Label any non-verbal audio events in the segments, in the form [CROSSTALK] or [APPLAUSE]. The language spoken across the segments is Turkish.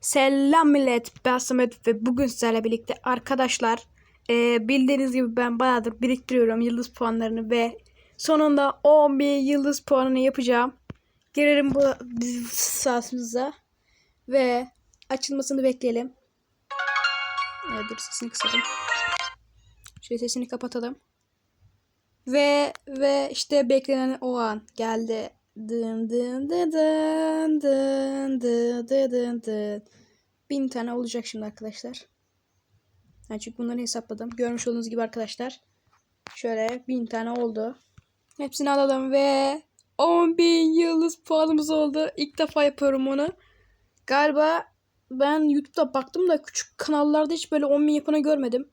Selam millet. Ben Samet ve bugün sizlerle birlikte arkadaşlar e, bildiğiniz gibi ben bayağıdır biriktiriyorum yıldız puanlarını ve sonunda 11 yıldız puanını yapacağım. Girelim bu bizim sahasımıza ve açılmasını bekleyelim. Evet, dur sesini kısalım. Şöyle sesini kapatalım. Ve ve işte beklenen o an geldi. Bin tane olacak şimdi arkadaşlar. Yani çünkü bunları hesapladım. Görmüş olduğunuz gibi arkadaşlar. Şöyle bin tane oldu. Hepsini alalım ve 10 bin yıldız puanımız oldu. İlk defa yapıyorum onu. Galiba ben YouTube'da baktım da küçük kanallarda hiç böyle 10 bin yapanı görmedim.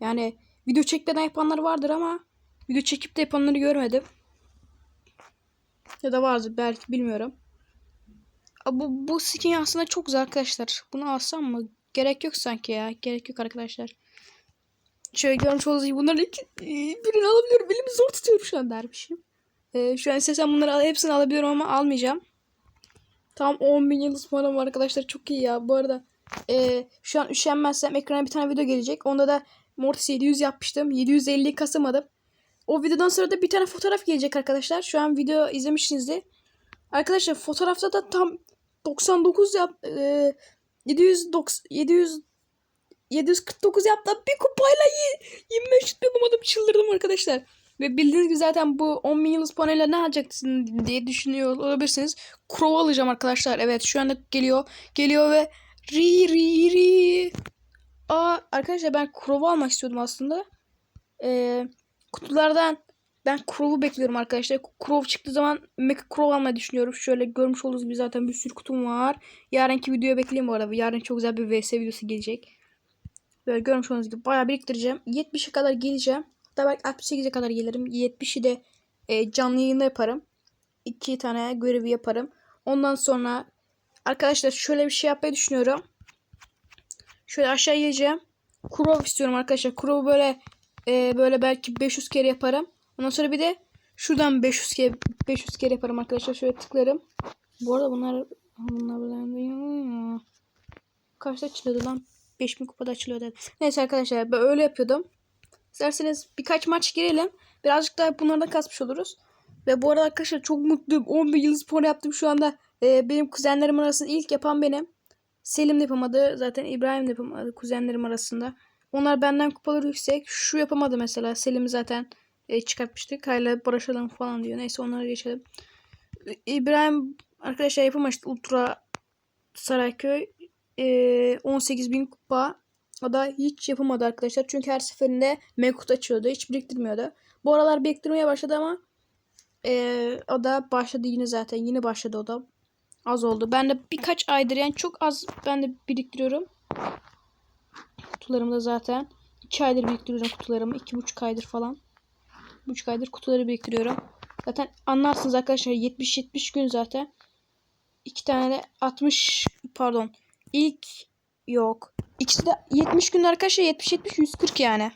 Yani video çekmeden yapanlar vardır ama video çekip de yapanları görmedim. Ya da vardır belki bilmiyorum. Bu, bu skin aslında çok güzel arkadaşlar. Bunu alsam mı? Gerek yok sanki ya. Gerek yok arkadaşlar. Şöyle görmüş olduğunuz gibi bunların iki, e, birini alabiliyorum. Elimi zor tutuyorum şu an dermişim. Ee, şu an istesem bunları hepsini alabiliyorum ama almayacağım. Tam 10 bin yıldız puanım var arkadaşlar. Çok iyi ya. Bu arada e, şu an üşenmezsem ekrana bir tane video gelecek. Onda da Mortis 700 yapmıştım. 750'yi kasamadım. O videodan sonra da bir tane fotoğraf gelecek arkadaşlar. Şu an video izlemişsinizdir. Arkadaşlar fotoğrafta da tam 99 yap e, 700 700 749 yaptım. Bir kupayla y- 25 yapamadım. Çıldırdım arkadaşlar. Ve bildiğiniz gibi zaten bu 10 bin yıldız puanıyla ne alacaksın diye düşünüyor olabilirsiniz. Crow alacağım arkadaşlar. Evet şu anda geliyor. Geliyor ve ri ri ri. Aa arkadaşlar ben Crow almak istiyordum aslında. Eee kutulardan ben Crow'u bekliyorum arkadaşlar. Crow çıktığı zaman Mecha Crow almayı düşünüyorum. Şöyle görmüş olduğunuz gibi zaten bir sürü kutum var. Yarınki videoya bekleyin bu arada. Yarın çok güzel bir VS videosu gelecek. Böyle görmüş olduğunuz gibi bayağı biriktireceğim. 70'e kadar geleceğim. Hatta belki 68'e kadar gelirim. 70'i de e, canlı yayında yaparım. İki tane görevi yaparım. Ondan sonra arkadaşlar şöyle bir şey yapmayı düşünüyorum. Şöyle aşağı geleceğim. Crow istiyorum arkadaşlar. Crow böyle e, böyle belki 500 kere yaparım. Ondan sonra bir de şuradan 500 kere 500 kere yaparım arkadaşlar. Şöyle tıklarım. Bu arada bunlar bunlar kaçta açılıyordu lan? 5000 kupada açılıyordu. Neyse arkadaşlar ben öyle yapıyordum. İsterseniz birkaç maç girelim. Birazcık daha bunlardan kasmış oluruz. Ve bu arada arkadaşlar çok mutluyum. 11 yıl spor yaptım şu anda. E, benim kuzenlerim arasında ilk yapan benim. Selim de yapamadı. Zaten İbrahim de yapamadı kuzenlerim arasında. Onlar benden kupaları yüksek. Şu yapamadı mesela. Selim zaten e, çıkartmıştık. Hala barışalım falan diyor. Neyse onlara geçelim. İbrahim arkadaşlar yapamamıştı. Ultra Sarayköy. E, 18.000 kupa. O da hiç yapamadı arkadaşlar. Çünkü her seferinde mekut açıyordu. Hiç biriktirmiyordu. Bu aralar biriktirmeye başladı ama e, o da başladı yine zaten. Yine başladı o da. Az oldu. Ben de birkaç aydır yani çok az ben de biriktiriyorum. Kutularımda zaten. 2 aydır biriktiriyorum kutularımı. 2,5 aydır falan. 3 aydır kutuları biriktiriyorum. Zaten anlarsınız arkadaşlar 70-70 gün zaten. 2 tane de 60 pardon. İlk yok. İkisi de 70 gün arkadaşlar 70-70 140 yani.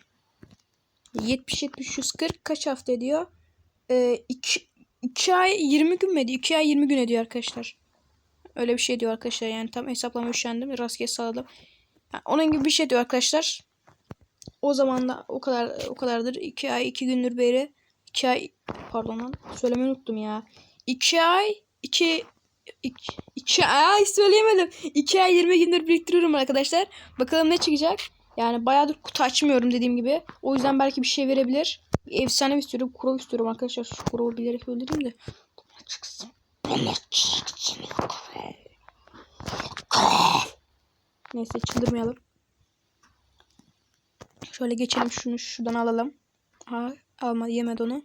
70-70 140 kaç hafta ediyor? 2 ee, 2 ay 20 gün mü ediyor? 2 ay 20 gün ediyor arkadaşlar. Öyle bir şey diyor arkadaşlar yani tam hesaplama üşendim. Rastgele sağladım. Onun gibi bir şey diyor arkadaşlar. O zaman da o kadar o kadardır. 2 ay 2 gündür beri 2 ay pardon lan söylemeyi unuttum ya. 2 ay 2 2 ay söyleyemedim. 2 ay 20 gündür biriktiriyorum arkadaşlar. Bakalım ne çıkacak. Yani bayağıdır kutu açmıyorum dediğim gibi. O yüzden belki bir şey verebilir. Efsane istiyorum. Kuro istiyorum arkadaşlar. Şu kurovu bilerek öldüreyim de. Bana çıksın. Bana çıksın. Neyse çıldırmayalım. Şöyle geçelim şunu şuradan alalım. Ha, almadı yemedi onu.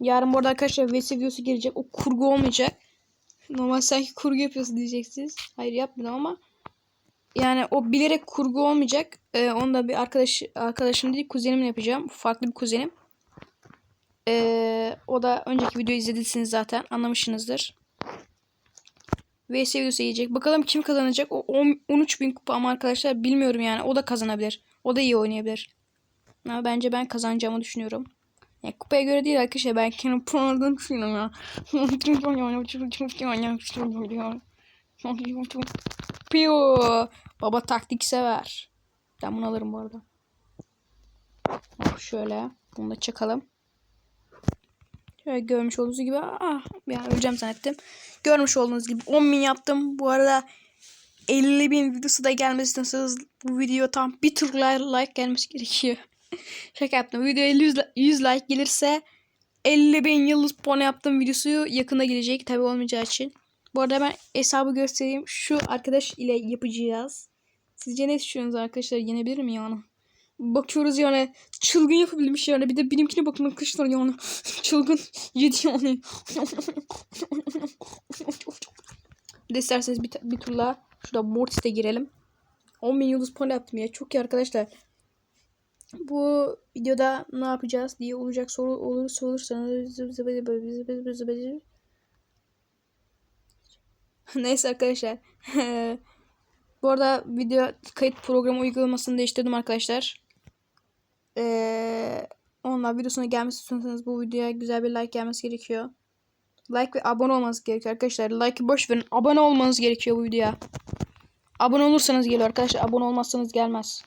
Yarın bu arada arkadaşlar VS videosu gelecek. O kurgu olmayacak. Normal sanki kurgu yapıyorsun diyeceksiniz. Hayır yapmadım ama yani o bilerek kurgu olmayacak. Ee, onu da bir arkadaş arkadaşım değil kuzenimle yapacağım. Farklı bir kuzenim. Ee, o da önceki videoyu izlediyseniz zaten anlamışsınızdır. VS videosu yiyecek. Bakalım kim kazanacak. O 13 bin kupa ama arkadaşlar bilmiyorum yani. O da kazanabilir. O da iyi oynayabilir. Ama bence ben kazanacağımı düşünüyorum. Yani kupaya göre değil arkadaşlar. Ben kendi puanlardan düşünüyorum ya. Piyo. Baba taktik sever. Ben bunu alırım bu arada. Şöyle. Bunu da çakalım. Şöyle görmüş olduğunuz gibi. Ah, ya öleceğim zannettim. Görmüş olduğunuz gibi 10 bin yaptım. Bu arada 50 bin videosu da gelmesi istiyorsanız bu video tam bir tur like gelmesi gerekiyor. [LAUGHS] Şaka yaptım. Video 50 100 li- 100 like gelirse 50 bin yıldız puan yaptığım videosu yakında gelecek. Tabi olmayacağı için. Bu arada ben hesabı göstereyim. Şu arkadaş ile yapacağız. Sizce ne düşünüyorsunuz arkadaşlar? Yenebilir mi yani? Bakıyoruz yani çılgın yapabilmiş yani. Bir de benimkine bakın arkadaşlar yani. [LAUGHS] çılgın yedi yani. bir bir, bir turla şurada Mortis'te girelim. 10 bin yıldız puan yaptım ya. Çok iyi arkadaşlar. Bu videoda ne yapacağız diye olacak soru olursa olursanız Neyse arkadaşlar. [LAUGHS] Bu arada video kayıt programı uygulamasını değiştirdim arkadaşlar. Ee, onlar videosuna gelmesi istiyorsanız bu videoya güzel bir like gelmesi gerekiyor. Like ve abone olmanız gerekiyor arkadaşlar. Like'ı boş verin. Abone olmanız gerekiyor bu videoya. Abone olursanız geliyor arkadaşlar. Abone olmazsanız gelmez.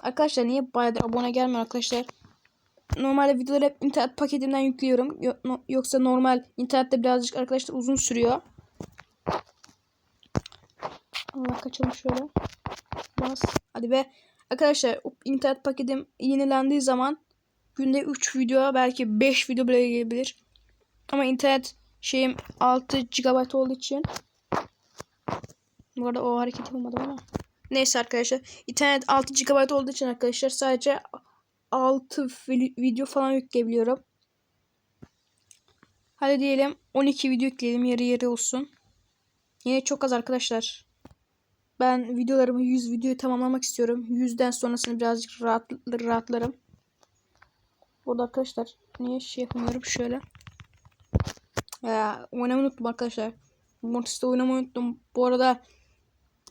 Arkadaşlar niye bayağıdır abone gelmiyor arkadaşlar? Normalde videoları hep internet paketinden yüklüyorum. Yoksa normal internette birazcık arkadaşlar uzun sürüyor. Allah kaçalım şöyle. Bas. Hadi be. Arkadaşlar internet paketim yenilendiği zaman günde 3 video belki 5 video bile gelebilir. Ama internet şeyim 6 GB olduğu için bu arada o hareket yapamadım ama. Neyse arkadaşlar. internet 6 GB olduğu için arkadaşlar sadece 6 vi- video falan yükleyebiliyorum. Hadi diyelim 12 video yükleyelim yarı yarı olsun. Yine çok az arkadaşlar. Ben videolarımı 100 videoyu tamamlamak istiyorum. 100'den sonrasını birazcık rahat, rahatlarım. Burada arkadaşlar niye şey yapamıyorum şöyle. Ya, oynamayı unuttum arkadaşlar. Mortis'te oynamayı unuttum. Bu arada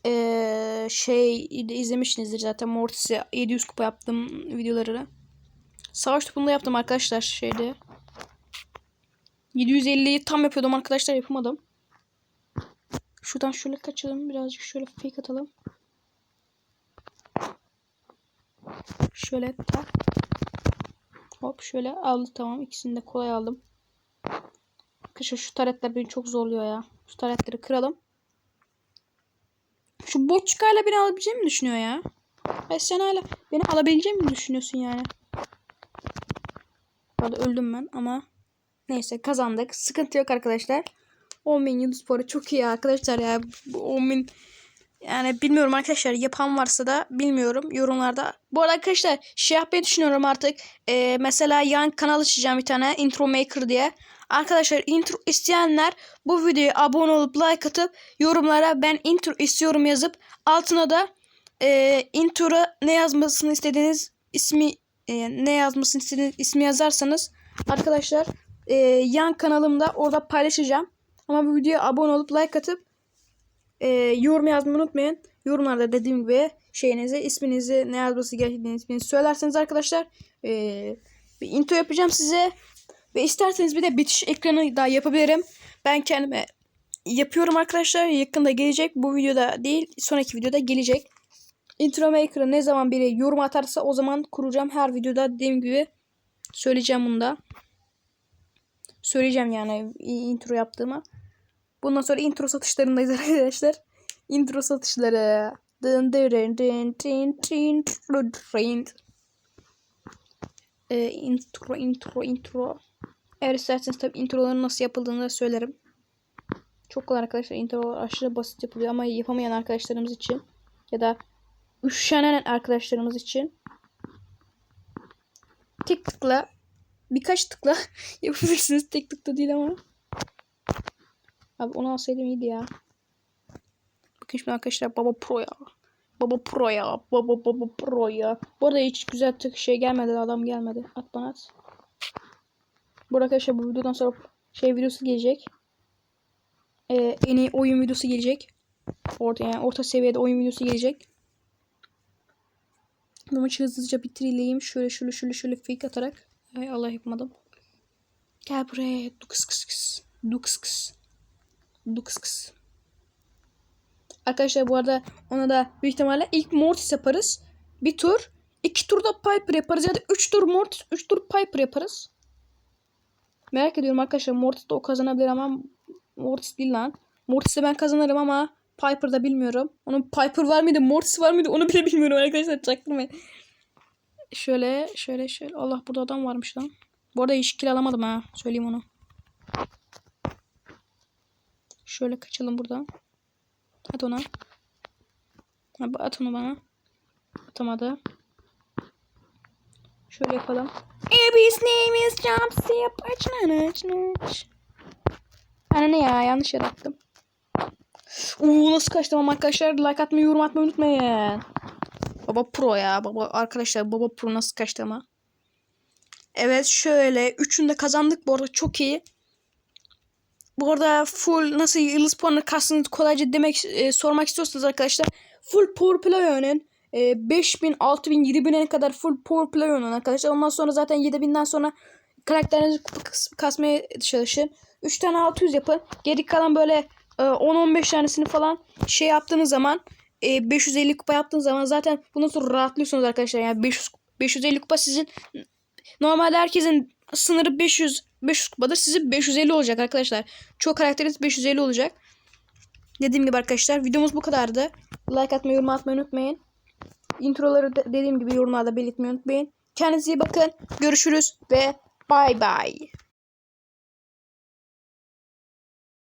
eee, şey izlemişsinizdir zaten Mortis'e 700 kupa yaptım videoları. Savaş topunda yaptım arkadaşlar şeyde. 750'yi tam yapıyordum arkadaşlar yapamadım. Şuradan şöyle kaçalım. Birazcık şöyle fake atalım. Şöyle tak. Hop şöyle aldı tamam. İkisini de kolay aldım. Arkadaşlar şu taretler beni çok zorluyor ya. Şu taretleri kıralım. Şu boçkayla beni alabileceğimi mi düşünüyor ya? Ve sen hala beni alabileceğimi mi düşünüyorsun yani? Orada öldüm ben ama neyse kazandık. Sıkıntı yok arkadaşlar. 10.000 yıldız puanı çok iyi arkadaşlar ya. Bu 10.000 yani bilmiyorum arkadaşlar yapan varsa da bilmiyorum yorumlarda. Bu arada arkadaşlar şey yapmayı düşünüyorum artık. Ee, mesela yan kanal açacağım bir tane intro maker diye. Arkadaşlar intro isteyenler bu videoya abone olup like atıp yorumlara ben intro istiyorum yazıp altına da e, intro ne yazmasını istediğiniz ismi e, ne yazmasını istediğiniz ismi yazarsanız arkadaşlar e, yan kanalımda orada paylaşacağım. Ama bu videoya abone olup like atıp e, yorum yazmayı unutmayın. Yorumlarda dediğim gibi şeyinizi, isminizi, ne yazması gerektiğini isminizi söylerseniz arkadaşlar e, bir intro yapacağım size. Ve isterseniz bir de bitiş ekranı da yapabilirim. Ben kendime yapıyorum arkadaşlar. Yakında gelecek. Bu videoda değil, sonraki videoda gelecek. Intro Maker'a ne zaman biri yorum atarsa o zaman kuracağım. Her videoda dediğim gibi söyleyeceğim bunu da. Söyleyeceğim yani intro yaptığımı. Bundan sonra intro satışlarındayız [LAUGHS] arkadaşlar. Intro satışları. Dın dın dın dın dın dın dın. Ee, intro intro intro. Eğer isterseniz tabi introların nasıl yapıldığını da söylerim. Çok kolay arkadaşlar. Intro aşırı basit yapılıyor ama yapamayan arkadaşlarımız için ya da üşenen arkadaşlarımız için tek tıkla birkaç tıkla [LAUGHS] yapabilirsiniz. Tek tıkla değil ama. Abi onu alsaydım iyiydi ya. Bakın şimdi arkadaşlar Baba Pro ya. Baba Pro ya. Baba Baba Pro ya. Bu arada hiç güzel tık şey gelmedi. Adam gelmedi. At bana at. Bu arkadaşlar bu videodan sonra şey videosu gelecek. Ee, en iyi oyun videosu gelecek. Orta yani orta seviyede oyun videosu gelecek. Bu maçı hızlıca bitireyim. Şöyle şöyle şöyle şöyle fake atarak. Ay Allah yapmadım. Gel buraya. Du kıs kıs kıs. Du kıs kıs kıs. Arkadaşlar bu arada ona da büyük ihtimalle ilk Mortis yaparız. Bir tur. iki turda Piper yaparız ya da üç tur Mortis, üç tur Piper yaparız. Merak ediyorum arkadaşlar Mortis de o kazanabilir ama Mortis değil lan. Mortis'te ben kazanırım ama Piper'da bilmiyorum. Onun Piper var mıydı Mortis var mıydı onu bile [LAUGHS] bilmiyorum arkadaşlar çaktırmayın. Şöyle şöyle şöyle. Allah burada adam varmış lan. Bu arada hiç kill alamadım ha. Söyleyeyim onu. Şöyle kaçalım buradan. At ona. At onu bana. Atamadı. Şöyle yapalım. Abby's name is Jumpsy. Anne ne ya yanlış yere attım. Uuu nasıl kaçtım ama arkadaşlar like atmayı yorum atmayı unutmayın. Baba pro ya. Baba arkadaşlar baba pro nasıl kaçtı ama. Evet şöyle. Üçünü de kazandık bu arada çok iyi. Bu arada full nasıl yıldız puanı kastınız kolayca demek e, sormak istiyorsanız arkadaşlar full power play oynayın. E, 5000, 6000, 7000'e kadar full power play oynayın arkadaşlar. Ondan sonra zaten 7000'den sonra karakterinizi kasmaya çalışın. 3 tane 600 yapın. Geri kalan böyle e, 10-15 tanesini falan şey yaptığınız zaman e, 550 kupa yaptığınız zaman zaten bundan sonra rahatlıyorsunuz arkadaşlar. Yani 500 550 kupa sizin normalde herkesin sınırı 500 500 kupadır. Sizin 550 olacak arkadaşlar. Çok karakteriniz 550 olacak. Dediğim gibi arkadaşlar videomuz bu kadardı. Like atmayı, yorum atmayı unutmayın. Introları da dediğim gibi yorumlarda belirtmeyi unutmayın. Kendinize iyi bakın. Görüşürüz ve bay bay.